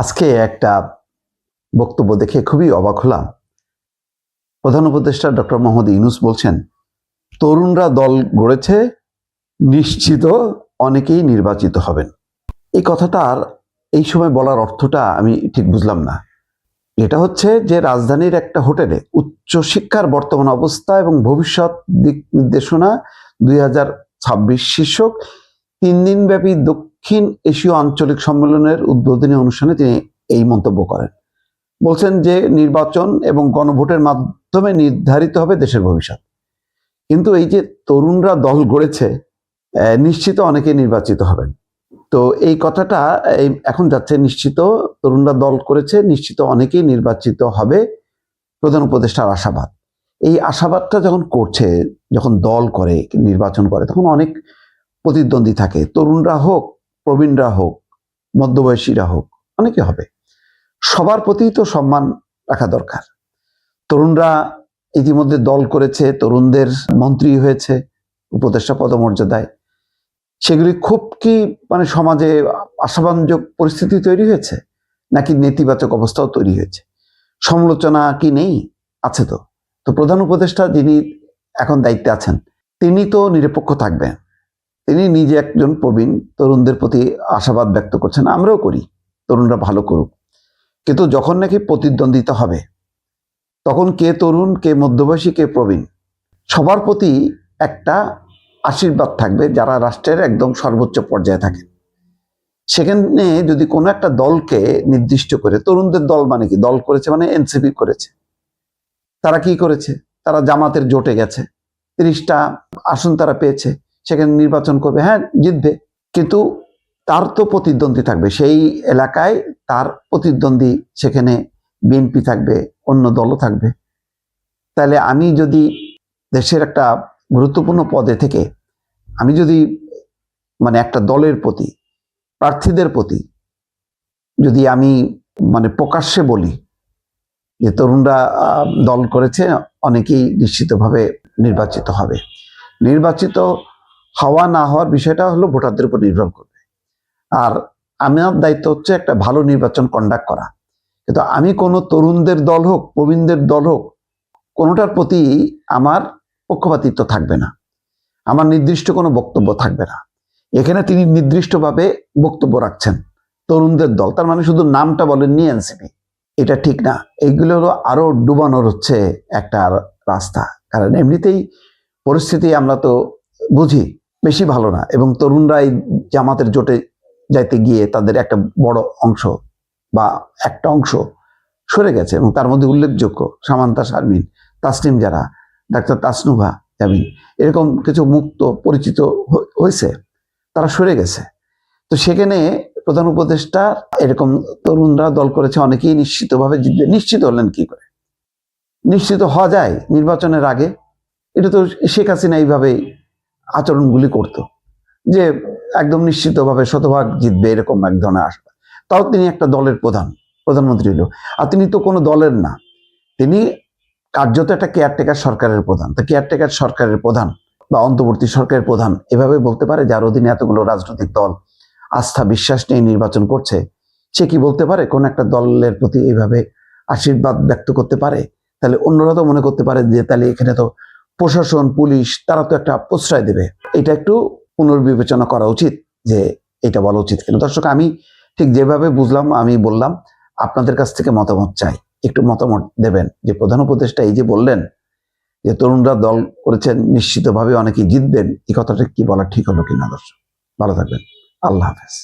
আজকে একটা বক্তব্য দেখে খুবই অবাক হলাম। প্রধান উপদেষ্টা ডক্টর মোহাম্মদ ইউনুস বলছেন, তরুণরা দল গড়েছে, নিশ্চিত অনেকেই নির্বাচিত হবেন। এই কথাটার এই সময় বলার অর্থটা আমি ঠিক বুঝলাম না। এটা হচ্ছে যে রাজধানীর একটা হোটেলে উচ্চশিক্ষার বর্তমান অবস্থা এবং ভবিষ্যৎ দিক নির্দেশনা দুই হাজার ছাব্বিশ শীর্ষক তিন দিনব্যাপী দক্ষিণ এশীয় আঞ্চলিক সম্মেলনের উদ্বোধনী অনুষ্ঠানে তিনি এই মন্তব্য করেন। বলছেন যে নির্বাচন এবং গণভোটের মাধ্যমে নির্ধারিত হবে দেশের ভবিষ্যৎ। কিন্তু এই যে তরুণরা দল গড়েছে নিশ্চিত অনেকে নির্বাচিত হবেন। তো এই কথাটা, এই এখন যাচ্ছে নিশ্চিত, তরুণরা দল করেছে, নিশ্চিত অনেকেই নির্বাচিত হবে। প্রধান উপদেষ্টার আশাবাদ। এই আশাবাদটা যখন করছে, যখন দল করে, নির্বাচন করে, তখন অনেক প্রতিদ্বন্দ্বী থাকে। তরুণরা হোক প্রবীণরা হোক, মধ্যবয়সীরা হোক, অনেকে হবে। সবার প্রতি তো সম্মান রাখা দরকার। তরুণরা ইতিমধ্যে দল করেছে, তরুণদের মন্ত্রী হয়েছে, উপদেষ্টা পদমর্যাদায়। সেগুলি খুব কি মানে সমাজে আশাবাঞ্জক পরিস্থিতি তৈরি হয়েছে, নাকি নেতিবাচক অবস্থাও তৈরি হয়েছে? সমালোচনা কি নেই? আছে তো। তো প্রধান উপদেষ্টা যিনি এখন দায়িত্বে আছেন, তিনি তো নিরপেক্ষ থাকবেন। তিনি নিজে একজন প্রবীণ, তরুণদের প্রতি আশাবাদ ব্যক্ত করছেন, আমরাও করি, তরুণরা ভালো করুক। কিন্তু যখন নাকি প্রতিদ্বন্দ্বিতা হবে, তখন কে তরুণ, কে মধ্যবয়সী, কে প্রবীণ, সবার প্রতি একটা আশীর্বাদ থাকবে যারা রাষ্ট্রের একদম সর্বোচ্চ পর্যায়ে থাকেন সেখানে যদি কোনো একটা দলকে নির্দিষ্ট করে, তরুণদের দল মানে কি? দল করেছে মানে এনসিপি করেছে। তারা কি করেছে? তারা জামাতের জোটে গেছে। তিরিশটা আসন তারা পেয়েছে। সেখানে নির্বাচন করবে। হ্যাঁ জিতবে। কিন্তু তার তো প্রতিদ্বন্দ্বী থাকবে। সেই এলাকায় তার প্রতিদ্বন্দ্বী সেখানে বিএনপি থাকবে, অন্য দলও থাকবে। তাহলে আমি যদি দেশের একটা গুরুত্বপূর্ণ পদে থেকে আমি যদি মানে একটা দলের প্রতি, প্রার্থীদের প্রতি যদি আমি মানে প্রকাশ্যে বলি যে তরুণরা দল করেছে, অনেকেই নিশ্চিতভাবে নির্বাচিত হবে। নির্বাচিত হওয়া না হওয়ার বিষয়টা হলো ভোটারদের উপর নির্ভর করবে। আর আমার দায়িত্ব হচ্ছে একটা ভালো নির্বাচন কন্ডাক্ট করা। কিন্তু আমি কোনো তরুণদের দল হোক, প্রবীণদের দল হোক, কোনোটার প্রতি আমার পক্ষপাতিত্ব থাকবে না। আমার নির্দিষ্ট কোনো বক্তব্য থাকবে না। এখানে তিনি নির্দিষ্টভাবে বক্তব্য রাখছেন তরুণদের দল। তার মানে শুধু নামটা বলেননি এনসিপি। এটা ঠিক না। এইগুলো হলো আরও ডুবানোর হচ্ছে একটা রাস্তা। কারণ এমনিতেই পরিস্থিতি আমরা তো বুঝি। বেশি ভালো না। এবং তরুণরা এই জামাতের জোটে যাইতে গিয়ে তাদের একটা বড় অংশ বা একটা অংশ সরে গেছে এবং তার মধ্যে উল্লেখযোগ্য সামান্তা শারমিন, তাসনিম যারা, ডাক্তার তাসনুভা জামিন, এরকম কিছু মুক্ত, পরিচিত হয়েছে তারা সরে গেছে। তো সেখানে প্রধান উপদেষ্টা এরকম তরুণরা দল করেছে, অনেকেই নিশ্চিতভাবে জিতবে নিশ্চিত হলেন কি করে? নিশ্চিত হওয়া যায় নির্বাচনের আগে। এটা তো শেখ হাসিনা এইভাবেই আচরণগুলি করতো। যে একদম নিশ্চিতভাবে শতভাগ জিতবে এরকম এক ধরনের আশা। তাও তিনি একটা দলের প্রধান, প্রধানমন্ত্রী হলো আর তিনি তো কোনো দলের না। তিনি কার্যত একটা কেয়ারটেকার সরকারের প্রধান। তো কেয়ারটেকার সরকারের প্রধান বা অন্তর্বর্তী সরকারের প্রধান এভাবে বলতে পারে, যার অধীনে এতগুলো রাজনৈতিক দল আস্থা বিশ্বাস নিয়ে নির্বাচন করছে। সে কি বলতে পারে, কোন একটা দলের প্রতি এইভাবে আশীর্বাদ ব্যক্ত করতে পারে? তাহলে অন্যরা তো মনে করতে পারে যে, তাহলে এখানে তো প্রশাসন, পুলিশ, তারা তো একটা প্রশ্রয় দেবে। এটা একটু পুনর্বিবেচনা করা উচিত যে এটা বলা উচিত কিনা। দর্শক, আমি ঠিক যেভাবে বুঝলাম, আমি বললাম, আপনাদের কাছ থেকে মতামত চাই। একটু মতামত দেবেন। যে প্রধান উপদেষ্টা এই যে বললেন যে তরুণরা দল করেছেন, নিশ্চিতভাবে অনেকেই জিতবেন এই কথাটা কি বলা ঠিক হলো কিনা দর্শক? ভালো থাকবেন। আল্লাহ হাফেজ।